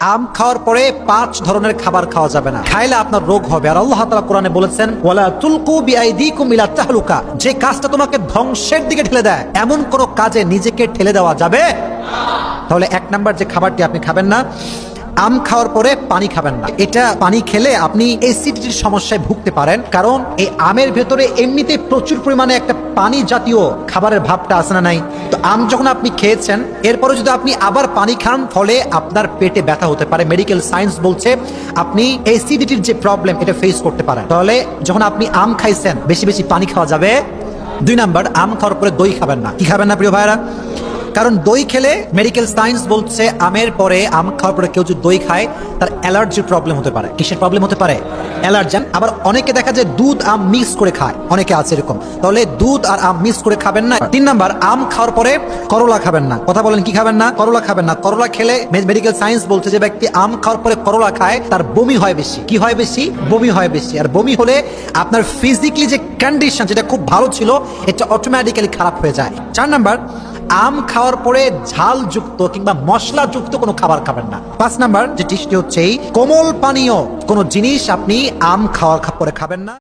আম খাওয়ার পরে পাঁচ ধরনের খাবার খাওয়া যাবে না। খাইলে আপনার রোগ হবে। আর আল্লাহ তালা কোরআনে বলেছেন, ওয়ালা তুলকু মিলা যে কাজটা তোমাকে ধ্বংসের দিকে ঠেলে দেয়, এমন কোন কাজে নিজেকে ঠেলে দেওয়া যাবে? তাহলে এক নাম্বার যে খাবারটি আপনি খাবেন না আম খাওয়ার পরে পানি খাবেন না। এটা পানি খেলে আপনি এসিডিটির সমস্যায় ভুগতে পারেন। কারণ এই আমের ভেতরে এমনিতে প্রচুর পরিমাণে একটা পানি জাতীয় খাবারের ভাবটা আসে না নাই? তো আম যখন আপনি খেয়েছেন, এরপরে যদি আপনি আবার পানি খান, ফলে আপনার পেটে ব্যথা হতে পারে। মেডিকেল সায়েন্স বলছে আপনি এসিডিটির যে প্রবলেম এটা ফেস করতে পারেন। তাহলে যখন আপনি আম খাইছেন, বেশি বেশি পানি খাওয়া যাবে। দুই নাম্বার, আম খাওয়ার পরে দই খাবেন না। কি খাবেন না, প্রিয় ভাইরা কারণ দই খেলে মেডিকেল সায়েন্স বলছে, আমের পরে আম খাওয়ার পরে কেউ যদি দই খায়, তার অ্যালার্জির প্রবলেম হতে পারে, কিসের প্রবলেম হতে পারে? অ্যালার্জেন আবার অনেকে দেখা যায় দুধ, আম মিক্স করে খায়, অনেকে আছে এরকম। তাহলে দুধ আর আম মিক্স করে খাবেন না। তিন নাম্বার, আম খাওয়ার পরে করলা খাবেন না। কথা বলেন, কি খাবেন না? করলা খাবেন না। করলা খেলে মেডিকেল সায়েন্স বলছে যে ব্যক্তি আম খাওয়ার পরে করলা খায়, তার বমি হয় বেশি। কি হয় বেশি? বমি হয় বেশি। আর বমি হলে আপনার ফিজিক্যালি যে কন্ডিশন যেটা খুব ভালো ছিল, এটা অটোমেটিক্যালি খারাপ হয়ে যায়। চার নাম্বার আম খাওয়ার পরে ঝাল যুক্ত কিংবা মশলা যুক্ত কোনো খাবার খাবেন না। পাঁচ নাম্বার যে টিস্টি হচ্ছে কোমল পানীয় কোনো জিনিস আপনি আম খাওয়ার পরে খাবেন না।